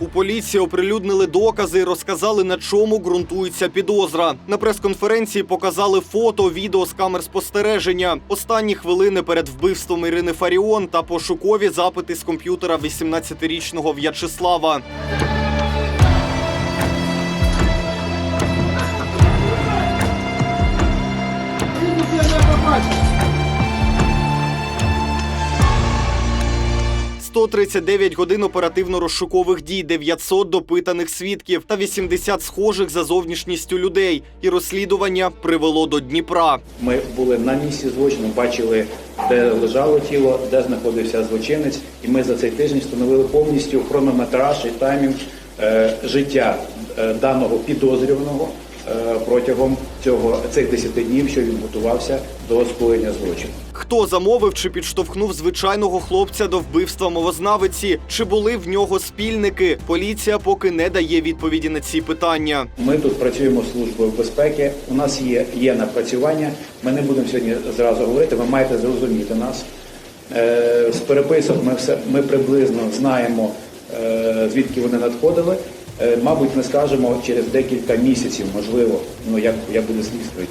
У поліції оприлюднили докази і розказали, на чому ґрунтується підозра. На прес-конференції показали фото, відео з камер спостереження, останні хвилини перед вбивством Ірини Фаріон та пошукові запити з комп'ютера 18-річного В'ячеслава. «139 годин оперативно-розшукових дій, 900 допитаних свідків та 80 схожих за зовнішністю людей. І розслідування привело до Дніпра. Ми були на місці злочину, бачили, де лежало тіло, де знаходився злочинець, і ми за цей тиждень встановили повністю хронометраж і таймінг е, життя е, даного підозрюваного протягом цього цих 10 днів, що він готувався до скоєння злочину. Хто замовив чи підштовхнув звичайного хлопця до вбивства мовознавиці? Чи були в нього спільники? Поліція поки не дає відповіді на ці питання. Ми тут працюємо з службою безпеки. У нас є, є напрацювання. Ми не будемо сьогодні зразу говорити. Ви маєте зрозуміти нас. Е, з переписок ми все ми приблизно знаємо, е, звідки вони надходили. Е, мабуть, ми скажемо через декілька місяців, можливо, ну як, як буде слідство.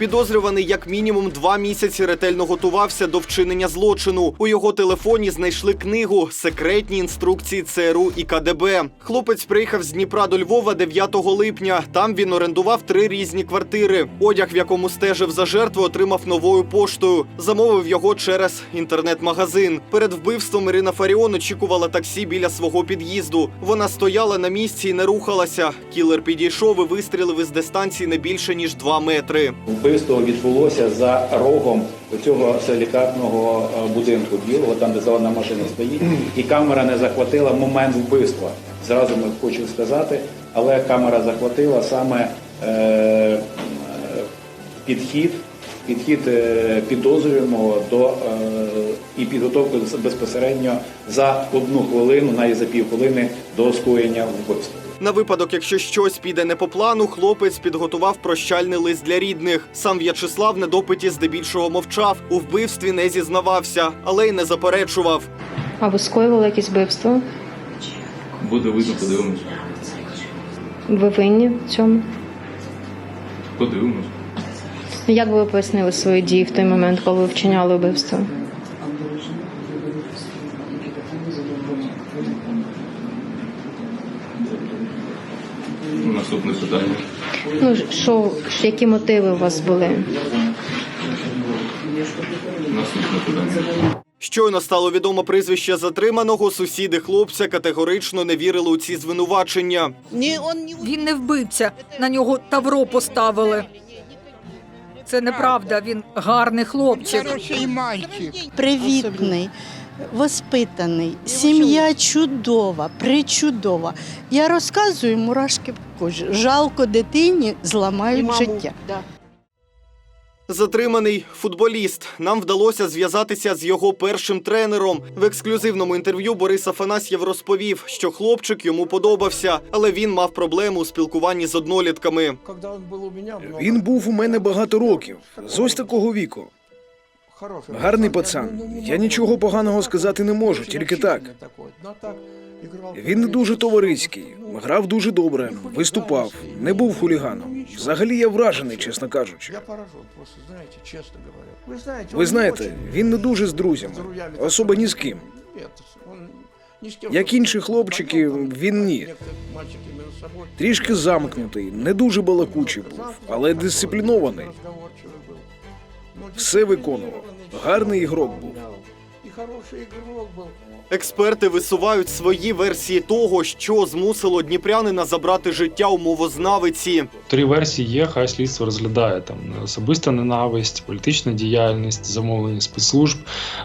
Підозрюваний як мінімум два місяці ретельно готувався до вчинення злочину. У його телефоні знайшли книгу Секретні інструкції ЦРУ і КДБ. Хлопець приїхав з Дніпра до Львова 9 липня. Там він орендував три різні квартири. Одяг, в якому стежив за жертву, отримав новою поштою. Замовив його через інтернет-магазин. Перед вбивством Ірина Фаріон очікувала таксі біля свого під'їзду. Вона стояла на місці і не рухалася. Кілер підійшов і вистрілив із дистанції не більше ніж 2 метри. Вбивство відбулося за рогом цього силікатного е, будинку білого, там де зелена машина стоїть, і камера не захватила момент вбивства. Зразу ми хочу сказати, але камера захватила саме е, е, підхід, підхід е, підозрюваного до е, і підготовку безпосередньо за одну хвилину, навіть за півхвилини до скоєння вбивства. На випадок, якщо щось піде не по плану, хлопець підготував прощальний лист для рідних. Сам В'ячеслав на допиті здебільшого мовчав. У вбивстві не зізнавався, але й не заперечував. А ви скоювали якісь вбивство? Буде видно, подивимось. Ви винні в цьому? Подивимось. Як би ви пояснили свої дії в той момент, коли ви вчиняли вбивство? Наступне питання. Ну що, які мотиви у вас були? Наступне питання. Щойно стало відомо прізвище затриманого. Сусіди хлопця категорично не вірили у ці звинувачення. Він не вбивця, на нього тавро поставили. Це неправда, він гарний хлопчик. хороший мальчик. привітний, воспитаний, сім'я чудова, причудова. Я розказую мурашки по кожі. Жалко дитині зламають життя. Затриманий футболіст. Нам вдалося зв'язатися з його першим тренером. В ексклюзивному інтерв'ю Борис Афанасьєв розповів, що хлопчик йому подобався, але він мав проблему у спілкуванні з однолітками. Він був у мене багато років, з ось такого віку. Гарний пацан. Я нічого поганого сказати не можу, тільки так. Він не дуже товариський, грав дуже добре, виступав, не був хуліганом. Взагалі я вражений, чесно кажучи. Я поражен просто, знаете, честно говоря. Вы знаете, Ви он знаєте, не очень він не дуже з друзями, с друзьями особо ні з такой, ким. Нет, он ни с кем, Як чтобы інші хлопчики, знаком, він ні. некоторые мальчики между собой. Трішки замкнутий, не дуже балакучий був, але дисциплінований. Все виконував. Гарний ігрок був. И хороший игрок был. Експерти висувають свої версії того, що змусило дніпрянина забрати життя у мовознавиці. Три версії є, хай слідство розглядає там особиста ненависть, політична діяльність, замовлення спецслужб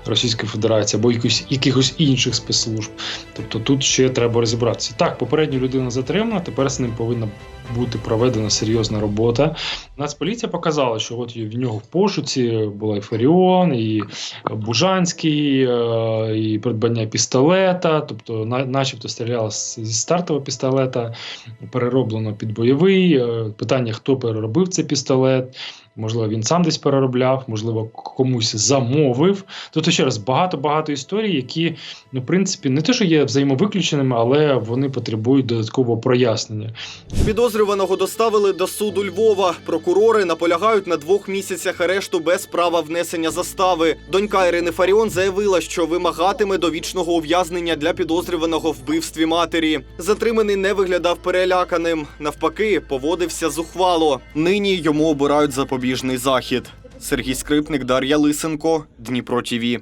Російської Федерації або якихось, якихось інших спецслужб. Тобто тут ще треба розібратися. Так, попередню людину затримана, тепер з ним повинна бути проведена серйозна робота. Нацполіція показала, що от в нього в пошуці була і Фаріон, і Бужанський, е, і придбання пістолета, тобто, на- начебто стріляла зі стартового пістолета, перероблено під бойовий. Е, Питання, хто переробив цей пістолет. Можливо, він сам десь переробляв, можливо, комусь замовив. Тобто, ще раз, багато-багато історій, які, ну, в принципі, не те, що є взаємовиключеними, але вони потребують додаткового прояснення. Підозрюваного доставили до суду Львова. Прокурори наполягають на двох місяцях арешту без права внесення застави. Донька Ірини Фаріон заявила, що вимагатиме довічного ув'язнення для підозрюваного вбивстві матері. Затриманий не виглядав переляканим. Навпаки, поводився зухвало. Нині йому обирають запобіжний захід. Сергій Скрипник, Дар'я Лисенко, Дніпро ТІВІ.